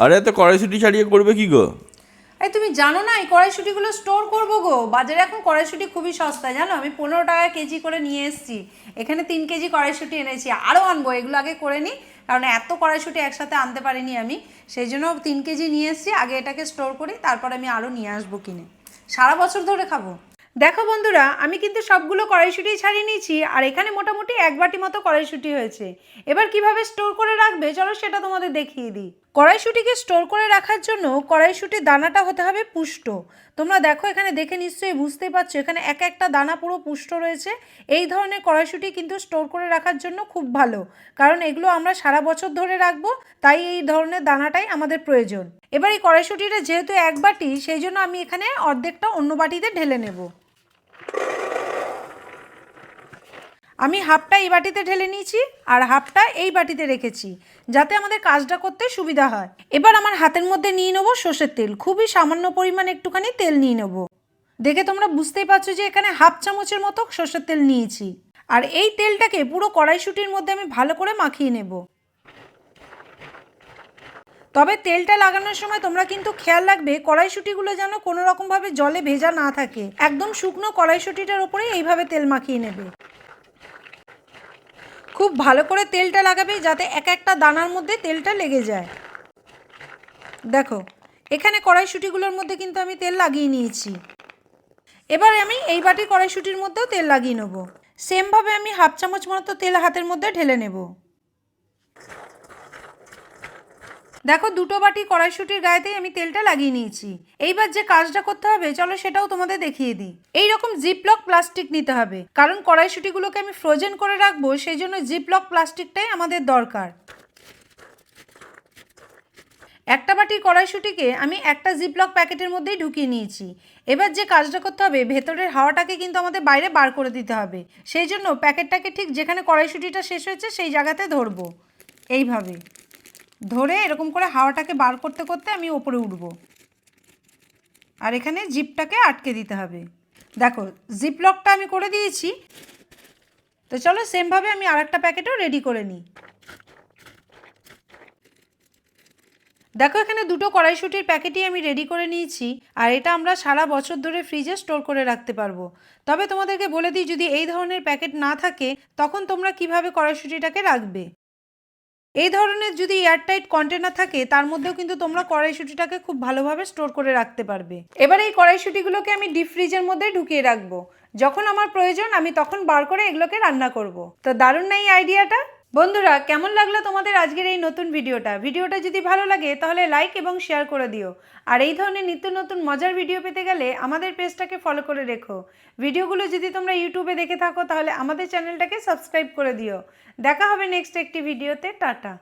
আরে এত কড়াইশুটি ছাড়িয়ে করবে কি গো? এই তুমি জানো না, এই কড়াইশুটিগুলো স্টোর করব গো। বাজারে এখন কড়াইশুটি খুবই সস্তা, জানো? আমি পনেরো টাকা কেজি করে নিয়ে এসেছি। এখানে তিন কেজি কড়াইশুটি এনেছি। আরও আনব, এগুলো আগে করে নিই কারণ এত কড়াইশুটি একসাথে আনতে পারিনি আমি। সেই জন্য তিন কেজি নিয়ে এসেছি, আগে এটাকে স্টোর করি, তারপর আমি আরও নিয়ে আসব কিনে। সারা বছর ধরে খাব। দেখো বন্ধুরা, আমি কিন্তু সবগুলো কড়াইশুটি ছাড়িয়ে নিয়েছি, আর এখানে মোটামুটি এক বাটি মতো কড়াইশুটি হয়েছে। এবার কীভাবে স্টোর করে রাখবে, চলো সেটা তোমাদের দেখিয়ে দিই। কড়াইশুটিকে স্টোর করে রাখার জন্য কড়াইশুটির দানাটা হতে হবে পুষ্ট। তোমরা দেখো, এখানে দেখে নিশ্চয়ই বুঝতে পারছ, এখানে এক একটা দানা পুরো পুষ্ট রয়েছে। এই ধরনের কড়াইশুটি কিন্তু স্টোর করে রাখার জন্য খুব ভালো, কারণ এগুলো আমরা সারা বছর ধরে রাখব, তাই এই ধরনের দানাটাই আমাদের প্রয়োজন। এবার এই কড়াইশুটিটা যেহেতু এক বাটি, সেই জন্য আমি এখানে অর্ধেকটা অন্য বাটিতে ঢেলে নেব। আমি হাফটা এই বাটিতে ঢেলে নিয়েছি আর হাফটা এই বাটিতে রেখেছি, যাতে আমাদের কাজটা করতে সুবিধা হয়। এবার আমার হাতের মধ্যে নিয়ে নেব সর্ষের তেল, খুবই সামান্য পরিমাণ একটুখানি তেল নিয়ে নেব। দেখে তোমরা বুঝতেই পারছ যে এখানে হাফ চামচের মতো সর্ষের তেল নিয়েছি। আর এই তেলটাকে পুরো কড়াইশুটির মধ্যে আমি ভালো করে মাখিয়ে নেব। তবে তেলটা লাগানোর সময় তোমরা কিন্তু খেয়াল রাখবে, কড়াইশুটিগুলো যেন কোনো রকমভাবে জলে ভেজা না থাকে। একদম শুকনো কড়াইশুটিটার উপরে এইভাবে তেল মাখিয়ে নেবে। খুব ভালো করে তেলটা লাগাবে যাতে এক একটা দানার মধ্যে তেলটা লেগে যায়। দেখো, এখানে কড়াইশুটিগুলোর মধ্যে কিন্তু আমি তেল লাগিয়ে নিয়েছি। এবার আমি এই বাটি কড়াইশুটির মধ্যেও তেল লাগিয়ে নেব। সেমভাবে আমি হাফ চামচ মতো তেল হাতের মধ্যে ঢেলে নেব। দেখো, দুটো বাটি কড়াইশুটির গায়েতেই আমি তেলটা লাগিয়ে নিয়েছি। এইবার যে কাজটা করতে হবে, চলো সেটাও তোমাদের দেখিয়ে দিই। এই রকম জিপলক প্লাস্টিক নিতে হবে। কারণ কড়াইশুটিগুলোকে আমি ফ্রোজেন করে রাখব সেই জন্য জিপলক প্লাস্টিকটাই আমাদের দরকার। একটা বাটির কড়াইশুটিকে আমি একটা জিপলক প্যাকেটের মধ্যেই ঢুকিয়ে নিয়েছি। এবার যে কাজটা করতে হবে, ভেতরের হাওয়াটাকে কিন্তু আমাদের বাইরে বার করে দিতে হবে। সেই জন্য প্যাকেটটাকে ঠিক যেখানে কড়াইশুটিটা শেষ হয়েছে, সেই জায়গাতে ধরবো। এইভাবে। ধরে এরকম করে হাওয়াটাকে বার করতে করতে আমি ওপরে উঠবো। আর এখানে জিপটাকে আটকে দিতে হবে। দেখো জিপ লকটা আমি করে দিয়েছি। তো চলো সেমভাবে আমি আরেকটা প্যাকেটও রেডি করে নিই। দেখো, এখানে দুটো কড়াইশুটির প্যাকেটই আমি রেডি করে নিয়েছি। আর এটা আমরা সারা বছর ধরে ফ্রিজে স্টোর করে রাখতে পারব। তবে তোমাদেরকে বলে দিই, যদি এই ধরনের প্যাকেট না থাকে, তখন তোমরা কীভাবে কড়াইশুটিটাকে রাখবে? এই ধরনের যদি এয়ারটাইট কন্টেনার থাকে, তার মধ্যেও কিন্তু তোমরা কড়াইশুটিটাকে খুব ভালোভাবে স্টোর করে রাখতে পারবে। এবার এই কড়াইশুটিগুলোকে আমি ডিপ ফ্রিজের মধ্যে ঢুকিয়ে রাখব। যখন আমার প্রয়োজন, আমি তখন বার করে এগুলোকে রান্না করব। তো দারুণ না এই আইডিয়াটা বন্ধুরা, কেমন লাগল তোমাদের আজকের এই নতুন ভিডিওটা? ভিডিওটা যদি ভালো লাগে, তাহলে লাইক এবং শেয়ার করে দিও। আর এই ধরনের নিত্য নতুন মজার ভিডিও পেতে গেলে আমাদের পেজটাকে ফলো করে রেখো। ভিডিওগুলো যদি তোমরা ইউটিউবে দেখে থাকো, তাহলে আমাদের চ্যানেলটাকে সাবস্ক্রাইব করে দিও। দেখা হবে নেক্সট একটি ভিডিওতে টাটা।